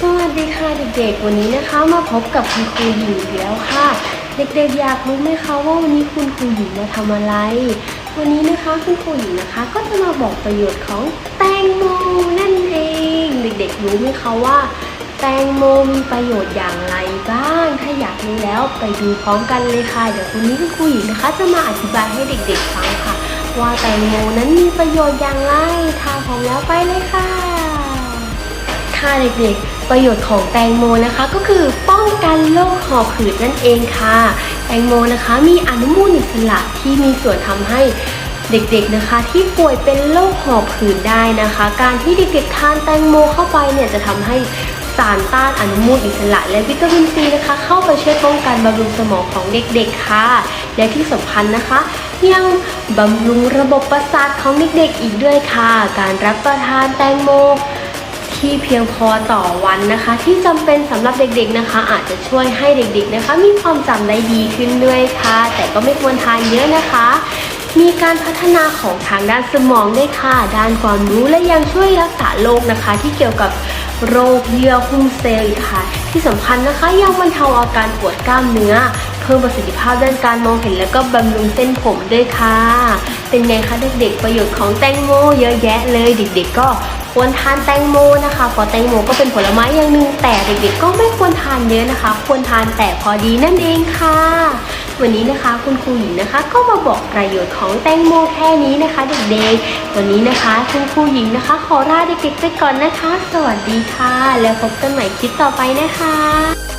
สวัสดีค่ะเด็กๆ วันนี้นะคะมาพบกับคุณครูหญิงอีกแล้วค่ะ เด็กๆอยากรู้ไหมคะว่าวันนี้คุณครูหญิงมาทำอะไร วันนี้นะคะคุณครูหญิงนะคะ ก็จะมาบอกประโยชน์ของแตงโมนั่นเอง เด็กๆรู้ไหมคะว่า แตงโมมีประโยชน์อย่างไรบ้าง ถ้าอยากรู้แล้วไปดูพร้อมกันเลยค่ะ เดี๋ยววันนี้คุณครูหญิงนะคะ จะมาอธิบายให้เด็กๆฟังค่ะ ว่าแตงโมนั้นมีประโยชน์อย่างไร ถ้าพร้อมแล้วไปเลยค่ะค่ะเด็กๆ ประโยชน์ของแตงโมนะคะ ก็คือป้องกันโรคหอบหืดนั่นเองค่ะ แตงโมนะคะมีอนุมูลอิสระที่มีส่วนทำให้เด็กๆนะคะที่ป่วยเป็นโรคหอบหืดได้นะคะ การที่เด็กๆทานแตงโมเข้าไปเนี่ยจะทำให้ สารต้านอนุมูลอิสระ และวิตามินซีนะคะ เข้าไปช่วยป้องกันบำรุงสมองของเด็กๆค่ะ และที่สำคัญนะคะ ยังบำรุงระบบประสาทของเด็กๆอีกด้วยค่ะ การรับประทานแตงโมที่เพียงพอต่อวันนะคะ ที่จำเป็นสำหรับเด็กๆนะคะ อาจจะช่วยให้เด็กๆนะคะ มีความจำได้ดีขึ้นด้วยค่ะ แต่ก็ไม่ควรทานเยอะนะคะ มีการพัฒนาของทางด้านสมองด้วยค่ะ ด้านความรู้และยังช่วยรักษาโรคนะคะ ที่เกี่ยวกับ โรคเยื่อหุ้มเซลล์อีกค่ะ ที่สำคัญนะคะยังบรรเทาอาการปวดกล้ามเนื้อ เพิ่มประสิทธิภาพด้านการมองเห็นแล้วก็บำรุงเส้นผมด้วยค่ะ เป็นไงคะเด็กๆประโยชน์ของแตงโมเยอะแยะเลยเด็กๆก็ควรทานแตงโมนะคะเพราะแตงโมก็เป็นผลไม้อย่างหนึ่งแต่เด็กๆก็ไม่ควรทานเยอะนะคะ ควรทานแต่พอดีนั่นเองค่ะ วันนี้นะคะคุณครูหญิงนะคะ ก็มาบอกประโยชน์ของแตงโมแค่นี้นะคะ เด็กๆ วันนี้นะคะคุณครูหญิงนะคะ ขอลาเด็กๆไปก่อนนะคะ สวัสดีค่ะ แล้วพบกันใหม่คลิปต่อไปนะคะ